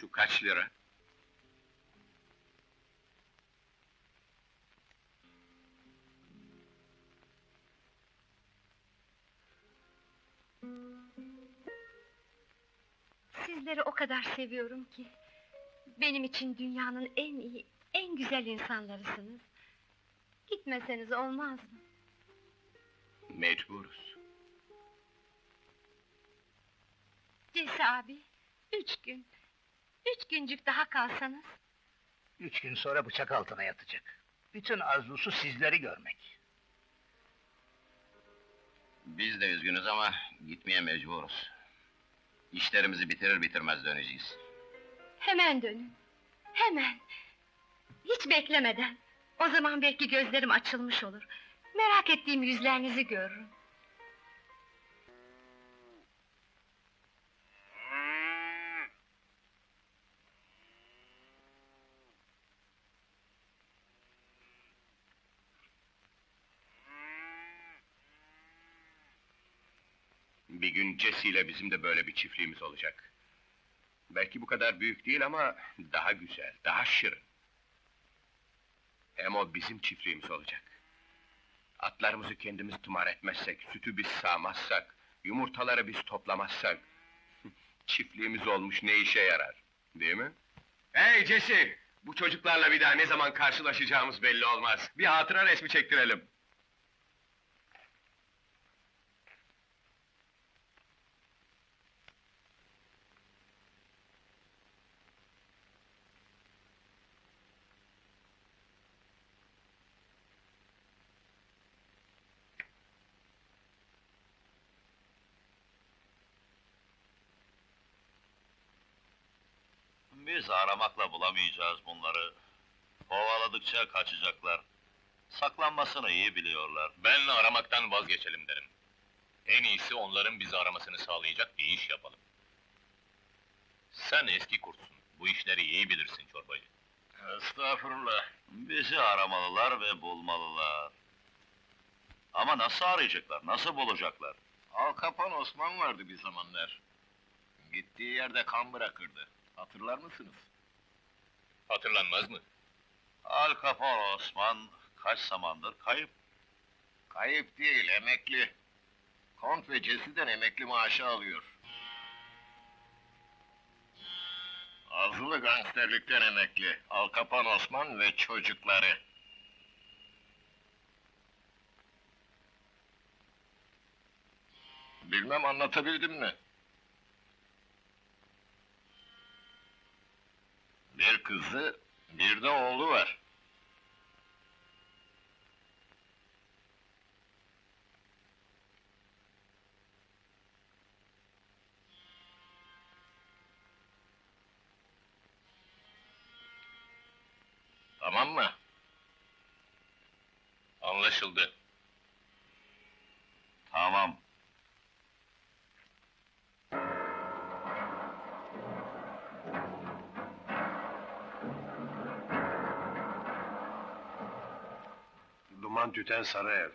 Şu kaç lira? Sizleri o kadar seviyorum ki... ...benim için dünyanın en iyi, en güzel insanlarısınız. Gitmeseniz olmaz mı? Mecburuz. Cesi abi, üç gün... ...üç güncük daha kalsanız... Üç gün sonra bıçak altına yatacak. Bütün arzusu sizleri görmek. Biz de üzgünüz ama gitmeye mecburuz. İşlerimizi bitirir bitirmez döneceğiz. Hemen dönün, hemen! Hiç beklemeden! O zaman belki gözlerim açılmış olur. Merak ettiğim yüzlerinizi görürüm. Bir gün Jesse ile bizim de böyle bir çiftliğimiz olacak. Belki bu kadar büyük değil ama daha güzel, daha şirin. Hem o bizim çiftliğimiz olacak. Atlarımızı kendimiz tımar etmezsek, sütü biz sağmazsak, yumurtaları biz toplamazsak... ...çiftliğimiz olmuş ne işe yarar, değil mi? Hey Jesse! Bu çocuklarla bir daha ne zaman karşılaşacağımız belli olmaz. Bir hatıra resmi çektirelim. Biz aramakla bulamayacağız bunları. Kovaladıkça kaçacaklar. Saklanmasını iyi biliyorlar. Ben aramaktan vazgeçelim derim. En iyisi onların bizi aramasını sağlayacak bir iş yapalım. Sen eski kurtsun, bu işleri iyi bilirsin çorbacı. Estağfurullah. Bizi aramalılar ve bulmalılar. Ama nasıl arayacaklar, nasıl bulacaklar? Al Capone Osman vardı bir zamanlar. Gittiği yerde kan bırakırdı. Hatırlar mısınız? Hatırlanmaz mı? Al Capone Osman kaç zamandır kayıp. Kayıp değil, emekli. Kont ve Cesi'den emekli maaşı alıyor. Azılı gangsterlikten emekli. Al Capone Osman ve çocukları. Bilmem anlatabildim mi? Bir kızı, bir de oğlu var. Tamam mı? Anlaşıldı. Tamam. quand tu t'insalères.